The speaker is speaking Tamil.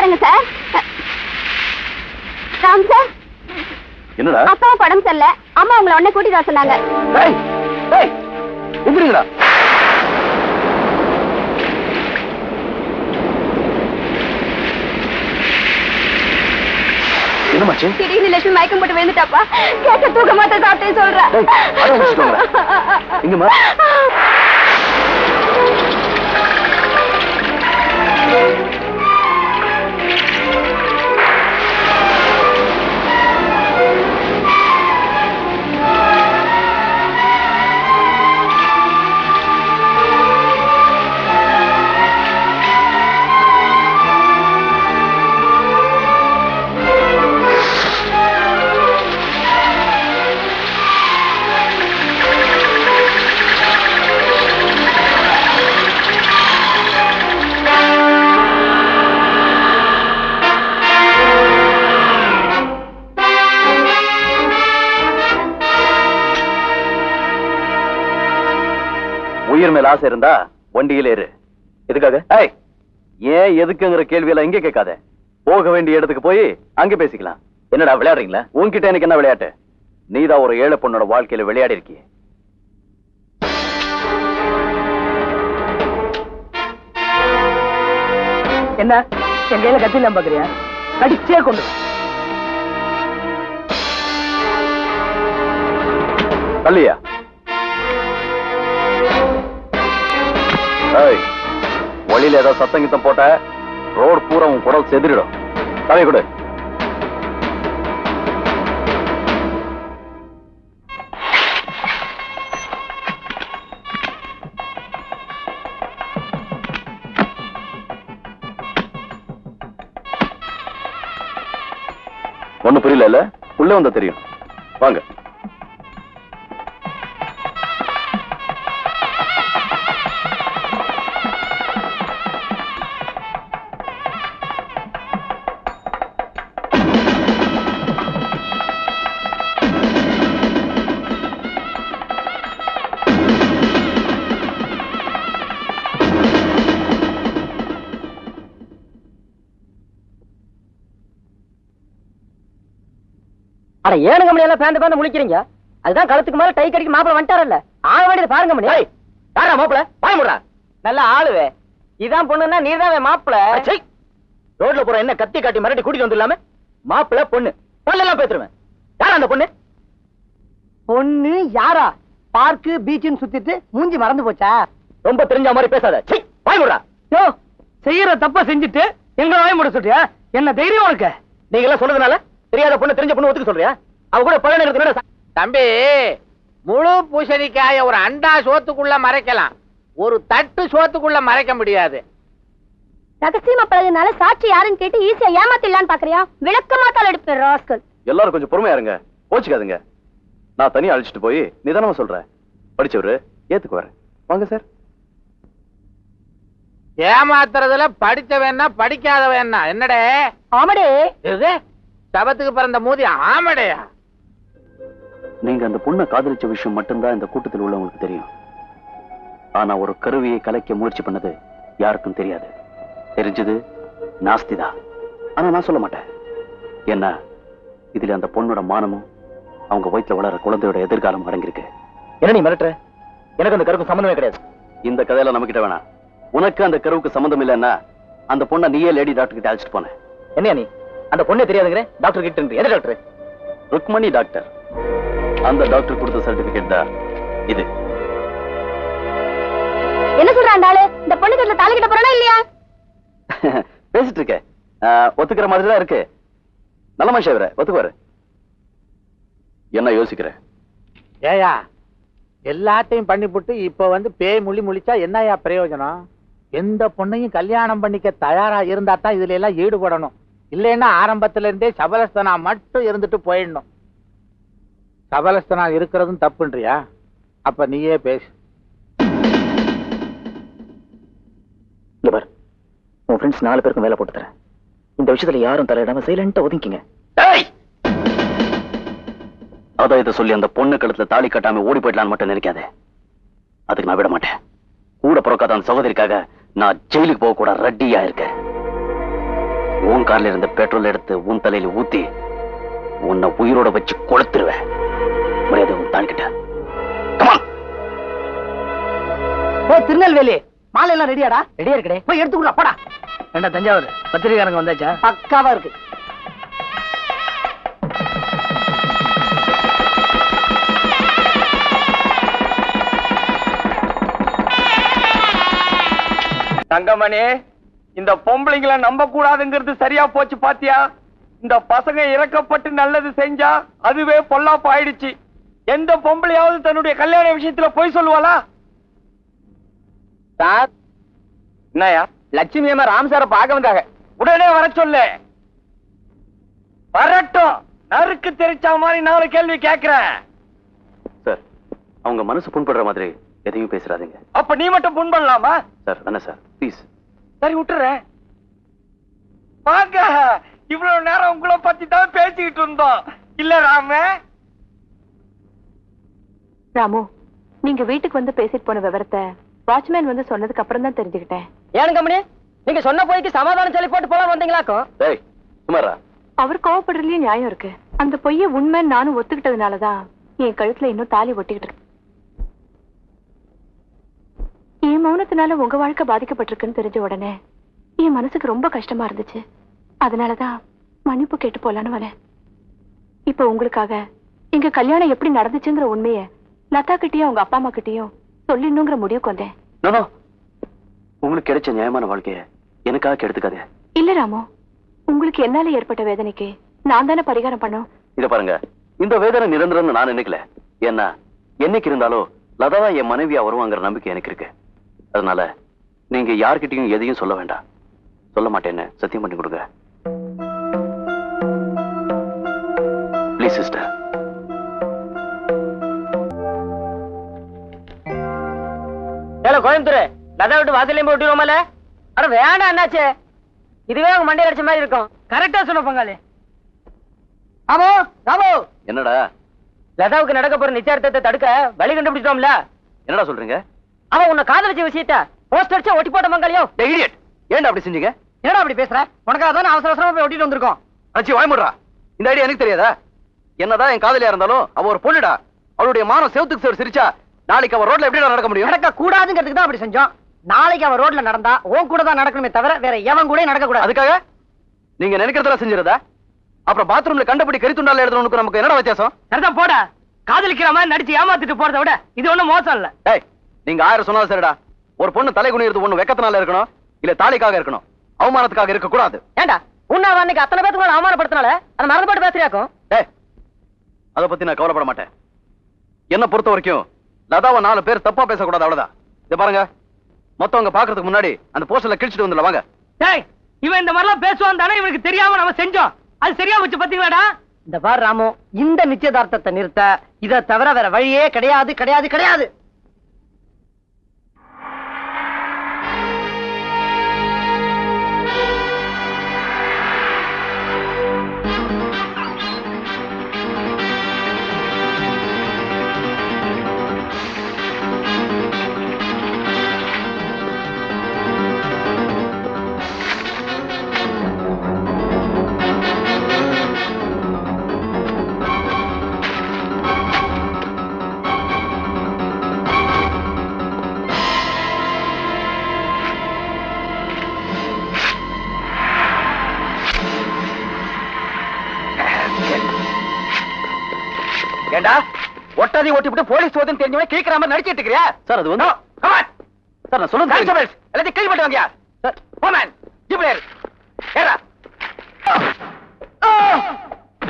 தரேங்க சார். ராம் சார். என்னடா? அப்பாவை படம் சொல்ல அம்மா உங்களை உடனே கூட்டிட்டு வர சொன்னாங்க. டேய் டேய் எந்திரிங்கடா என்னமாச்சு? திடீர்னு லட்சுமி மயக்கம் போட்டு விழுந்துட்டாப்பா. கேட்ட தூக்க மாத்த சாப்பிட்டே சொல்றேன். இங்கம்மா. உயிர் மேல ஆசை இருந்தா வண்டியில ஏறு எதுக்காக? ஏய் ஏன் எதுக்குங்கிற கேள்வி எல்லாம் இங்க கேட்காத. போக வேண்டிய இடத்துக்கு போய் அங்க பேசிக்கலாம். என்னடா விளையாடுறீங்களா? உன்கிட்ட எனக்கு என்ன விளையாட்டு? நீதான் ஒரு ஏழை பொண்ணோட வாழ்க்கையில விளையாடி இருக்கிய என்ன? என் கையில கத்தி இல்லாம பாக்குறியா? கடிச்சே கொண்டு. தள்ளியா? வழியில ஏதாவது சத்தங்கித்தம் போட்ட ரோடு பூரா உன் குடல் செதிரிடும். தலை கொடு. ஒண்ணு புரியல உள்ள வந்தா தெரியும். வாங்க. அட ஏனுங்க மணி எல்லாம் பேந்து பேந்து முழிக்கிறீங்க? அதுதான் கழுத்துக்கு மேல டை கடிக்க மாப்பிள வந்துட்டாரல்ல. ஆக வேண்டியது பாருங்க மணி. யாரா மாப்பிள? வாய முடுறா. நல்ல ஆளுவே. இதான் பொண்ணுன்னா நீதான் மாப்பிள. ரோட்ல போற என்ன கத்தி காட்டி மிரட்டி கூட்டிட்டு வந்துடலாம? மாப்பிள பொண்ணு. பொண்ணெல்லாம் பேத்துருவேன். யாரா அந்த பொண்ணு? பொண்ணு யாரா? பார்க்கு பீச்சுன்னு சுத்திட்டு மூஞ்சி மறந்து போச்சா? ரொம்ப தெரிஞ்ச மாதிரி பேசாத. வாய் முடுறா. யோ செய்யற தப்ப செஞ்சுட்டு எங்க வாய் முட சொல்றியா? என்ன தைரியம் உனக்கு? நீங்க எல்லாம் சொல்றதுனால தெரியாத பொண்ணு தெரிஞ்ச பொண்ணு ஒத்துக்க சொல்றியா? அவ கூட பழக நேரத்துல தம்பி முழு பூசணிக்காய ஒரு அண்டா சோத்துக்குள்ள மறைக்கலாம். ஒரு தட்டு சோத்துக்குள்ள மறைக்க முடியாது. ரகசியமா பழகுனால சாட்சி யாருன்னு கேட்டு ஈஸியா ஏமாத்திடலான்னு பாக்குறியா? விளக்கமா தலை எடுப்பேன் ராஸ்கல். எல்லாரும் கொஞ்சம் பொறுமையா இருங்க. போச்சுக்காதுங்க நான் தனியா அழைச்சிட்டு போய் நிதானமா சொல்றேன். படிச்சவரு ஏத்துக்குவாரு. வாங்க சார். ஏமாத்துறதுல படிச்சவன்னா படிக்காதவன்னா என்னடே? ஆமடே. இது சபத்துக்கு பிறந்த மூதி ஆமடையா? நீங்க அந்த பொண்ணை காதலிச்ச விஷயம் மட்டும்தான் இந்த கூட்டத்தில் உள்ளவங்களுக்கு தெரியும். ஆனா ஒரு கருவியை கலைக்க முயற்சி பண்ணது யாருக்கும் தெரியாது. தெரிஞ்சது நாஸ்திதா ஆனா நான் சொல்ல மாட்டேன். என்ன இதுல அந்த பொண்ணோட மானமும் அவங்க வயித்துல வளர குழந்தையோட எதிர்காலம் அடங்கியிருக்கு. என்ன நீ மிரட்டுற? எனக்கு அந்த கருப்பு சம்பந்தமே கிடையாது. இந்த கதையில நம்ம கிட்ட வேணாம். உனக்கு அந்த கருவுக்கு சம்மந்தம் இல்லைன்னா அந்த பொண்ணை நீயே லேடி டாக்டர் கிட்ட அழைச்சிட்டு போனேன். என்ன நீ? அந்த பொண்ணே தெரியாதுங்கிற? டாக்டர் கிட்ட எந்த டாக்டர் ருக்மணி டாக்டர். அந்த டாக்டர் கொடுத்த சர்டிபிகேட் தான் இது. என்ன சொல்ற அந்த ஆளு? இந்த பொண்ணு கட்டில தாலி கிட்ட போறானா இல்லையா? பேசிட்டு இருக்க ஒத்துக்கிற மாதிரி தான் இருக்கு. நல்ல மனுஷன் இவரு. ஒத்துக்குவாரு. என்ன யோசிக்கிற? ஏயா எல்லாத்தையும் பண்ணிப்புட்டு இப்ப வந்து பேய் முழி முழிச்சா என்னயா பிரயோஜனம்? எந்த பொண்ணையும் கல்யாணம் பண்ணிக்க தயாரா இருந்தா தான் இதுல எல்லாம் ஈடுபடணும். இல்லைன்னா ஆரம்பத்துல இருந்தே சபலஸ்தனா மட்டும் இருந்துட்டு போயிடணும். சபலஸ்தனா இருக்கிறதும் தப்புன்றியா? அப்ப நீயே பேசு. உன் ஃப்ரெண்ட்ஸ் நாலு பேருக்கும் வேலை போட்டு தரேன். இந்த விஷயத்துல யாரும் தலையிடாம சைலண்டா ஒதுங்கிங்க அதான் இதை சொல்லி அந்த பொண்ணு கழுத்துல தாலி கட்டாம ஓடி போயிடலான்னு மட்டும் நினைக்காதே. அதுக்கு நான் விட மாட்டேன். கூட பிறக்காத அந்த சகோதரிக்காக நான் ஜெயிலுக்கு போக கூட ரெட்டியா இருக்கேன். உன் கார்ல இருந்த பெட்ரோல் எடுத்து உன் தலையில ஊத்தி உன்னை உயிரோட வச்சு கொளுத்துருவேன். மரியாதை உன் ஓ திருநெல்வேலி மாலை எல்லாம் ரெடியாடா ரெடியா இருக்குடே. போய் எடுத்துக்கலாம் போடா. ஏண்டா தஞ்சாவூர்? பத்திரிகாரங்க வந்தாச்சா? பக்காவா இருக்கு. தங்கமணி இந்த பொம்பளைங்களை நம்ப கூடாதுங்கிறது சரியா போச்சு பாத்தியா? இந்த பசங்க இறக்கப்பட்டு நல்லது செஞ்சா அதுவே பொல்லாப்பு ஆயிடுச்சு. எந்த பொம்பளையாவது தன்னுடைய கல்யாண விஷயத்துல போய் சொல்லுவாளா? சார். என்னயா லட்சுமி அம்மா ராம் சாரை பார்க்க வந்தாங்க. உடனே வர சொல்லு. வரட்டும். நறுக்கு தெரிச்ச மாதிரி நாலு கேள்வி கேக்குறேன். சார் அவங்க மனசு புண்படுற மாதிரி எதையும் பேசுறாதீங்க. அப்ப நீ மட்டும் புண் பண்ணலாமா சார் வேணா சார். ப்ளீஸ் சரி விட்டுறேன். வாங்க இவ்வளவு நேரம் உங்களை பத்தி தான் பேசிக்கிட்டு இருந்தோம். இல்ல ராம. ராமு நீங்க வீட்டுக்கு வந்து பேசிட்டு போன விவரத்தை வாட்ச்மேன் வந்து சொன்னதுக்கு அப்புறம் தான் தெரிஞ்சுக்கிட்டேன். ஏனுங்க கம்பெனி நீங்க சொன்ன போய்க்கு சமாதானம் சொல்லி போட்டு போலாம் வந்தீங்களாக்கும் டேய் சுமாரா அவர் கோவப்படுறதுலயும் நியாயம் இருக்கு. அந்த பொய்ய உண்மைன்னு நானும் ஒத்துக்கிட்டதுனாலதான் என் கழுத்துல இன்னும் தாலி ஒட்டிக்கிட்டு இருக்கு என் மௌனத்தினால உங்க வாழ்க்கை பாதிக்கப்பட்டிருக்குன்னு தெரிஞ்ச உடனே என் மனசுக்கு ரொம்ப கஷ்டமா இருந்துச்சு. அதனாலதான் மன்னிப்பு கேட்டு போலான்னு வரேன் இப்ப உங்களுக்காக எங்க கல்யாணம் எப்படி நடந்துச்சுங்கிற உண்மைய லதா கிட்டயும் அவங்க அப்பா அம்மா கிட்டயும் சொல்லிடணுங்கிற முடிவுக்கு வந்தேன். உங்களுக்கு கிடைச்ச நியாயமான வாழ்க்கைய எனக்காக கெடுத்துக்காதே. இல்ல ராமு உங்களுக்கு என்னால ஏற்பட்ட வேதனைக்கு நான் தானே பரிகாரம் பண்ணும். இத பாருங்க. இந்த வேதனை நிரந்தரம்னு நான் நினைக்கல. ஏன்னா என்னைக்கு இருந்தாலும் லதாவா என் மனைவியா வருவாங்கிற நம்பிக்கை எனக்கு இருக்கு. அதனால நீங்க யார்கிட்டயும் எதையும் சொல்ல வேண்டாம். சொல்ல மாட்டேன்னு சத்தியம் பண்ணி கொடுங்க. Please sister Coimbatore. லதா விட்டு வாசலையும் போய் விட்டுருவோமல? அட வேண்டாம் என்னாச்சு இதுவே உங்க மண்டை அடிச்ச மாதிரி இருக்கும். கரெக்டா சொன்ன பங்காளி. ஆமோ ராமோ என்னடா? லதாவுக்கு நடக்க போற நிச்சயார்த்தத்தை தடுக்க வழி கண்டுபிடிச்சோம்ல என்னடா சொல்றீங்க? அவன் உன்னை காதலிச்ச விஷயத்த போஸ்ட் அடிச்சு ஒட்டி போட்ட பங்காளியோ இடியட் ஏன்டா அப்படி செஞ்சீங்க? என்னடா அப்படி பேசுற? உனக்காக தானே அவசர அவசரமா போய் ஒட்டிட்டு வந்திருக்கோம். அச்சி வாய்முடுறா இந்த ஐடியா எனக்கு தெரியாதா? என்னதான் என் காதலியா இருந்தாலும் அவ ஒரு பொண்ணுடா. அவளுடைய மானம் செவத்துக்கு செவரு சிரிச்சா நாளைக்கு அவ ரோட்ல எப்படி நடக்க முடியும்? நடக்க கூடாதுங்கிறதுக்கு தான் அப்படி செஞ்சோம். நாளைக்கு அவன் ரோட்ல நடந்தா உன் கூட தான் நடக்கணுமே தவிர வேற எவன் கூட நடக்க கூடாது. அதுக்காக? நீங்க நினைக்கிறதெல்லாம் செஞ்சிருதா அப்புறம் பாத்ரூம்ல கண்டபடி கரித்துண்டால எழுதுறவனுக்கு நமக்கு என்னடா வித்தியாசம்? சரிதான் போட. காதலிக்கிற மாதிரி நடிச்சு ஏமாத்திட்டு போறதை விட இது ஒண்ணும் மோசம் இல்ல. நீங்க ஆயிரம் சொன்னாலும் சரிடா. ஒரு பொண்ணு தலை குனிறது ஒண்ணு வெக்கத்தினால இருக்கணும் இல்ல தாலிக்காக இருக்கணும். அவமானத்துக்காக இருக்க கூடாது ஏண்டா? உன்னை அன்னைக்கு அத்தனை பேத்துக்கு அவமானப்படுத்தினால? அதை மறந்து போட்டு பேசுறியாக்கும்? டேய் அத பத்தி நான் கவலைப்பட மாட்டேன். என்ன பொறுத்த வரைக்கும் லதாவை நாலு பேர் தப்பா பேசக்கூடாது அவ்வளவுதான். இத பாருங்க. மத்தவங்க பாக்குறதுக்கு முன்னாடி அந்த போஸ்டர்ல கிழிச்சிட்டு வந்துடலாம் வாங்க. டேய் இவன் இந்த மாதிரிலாம் பேசுவான் தானே இவனுக்கு தெரியாம நம்ம செஞ்சோம். அது சரியா வச்சு பாத்தீங்களாடா? இந்த பார் ராமு இந்த நிச்சயதார்த்தத்தை நிறுத்த இத தவிர வேற வழியே கிடையாது கிடையாது கிடையாது. ஏண்டா? ஒட்டாதி ஓட்டி விட்டு போலீஸ் சோதனை தெரிஞ்சவன் கேட்கிற மாதிரி நடிச்சிட்டு இருக்கிறியா? சார் அது வந்து சார் நான் சொல்லுங்க கான்ஸ்டபிள்ஸ் எல்லாத்தையும் கை போட்டு வாங்கயா? சார். போமேன் ஜிப்லேர் ஏறா.